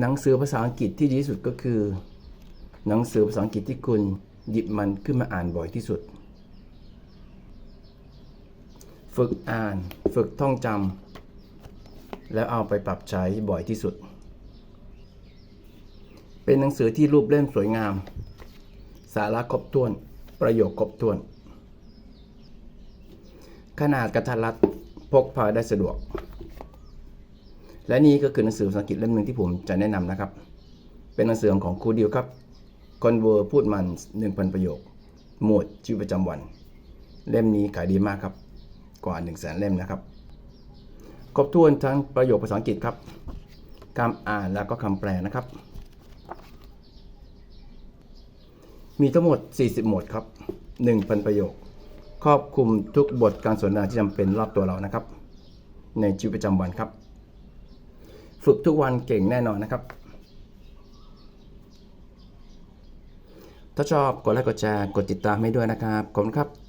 หนังสือภาษาอังกฤษที่ดีที่สุดก็คือ หนังสือภาษาอังกฤษที่คุณหยิบมันขึ้นมาอ่านบ่อยที่สุด ฝึกอ่าน ฝึกท่องจำแล้วเอาไปปรับใช้บ่อยที่สุด เป็นหนังสือที่รูปเล่มสวยงาม สาระครบถ้วน ประโยคครบถ้วน ขนาดกระทัดรัดพกพาได้สะดวก และนี่ก็คือหนังสือภาษาอังกฤษเล่มหนึ่งที่ผมจะแนะนำนะครับ เป็นหนังสือของครูดิวครับ Conver พูดมัน 1,000 ประโยค หมวดชีวิตประจำวัน เล่มนี้ขายดีมากครับ กว่า 1 0 0 0 0แสนเล่มนะครับ ครบถ้วนทั้งประโยคภาษาอังกฤษครับคำอ่านแล้วก็คำแปลนะครับ มีทั้งหมด 40 หมวดครับ 1,000 ประโยค ครอบคลุมทุกบทการสนทนาที่จำเป็นรอบตัวเรานะครับ ในชีวิตประจำวันครับ ฝึกทุกวันเก่งแน่นอนนะครับ ถ้าชอบกดไลค์กดแชร์กดติดตามให้ด้วยนะครับ ขอบคุณครับ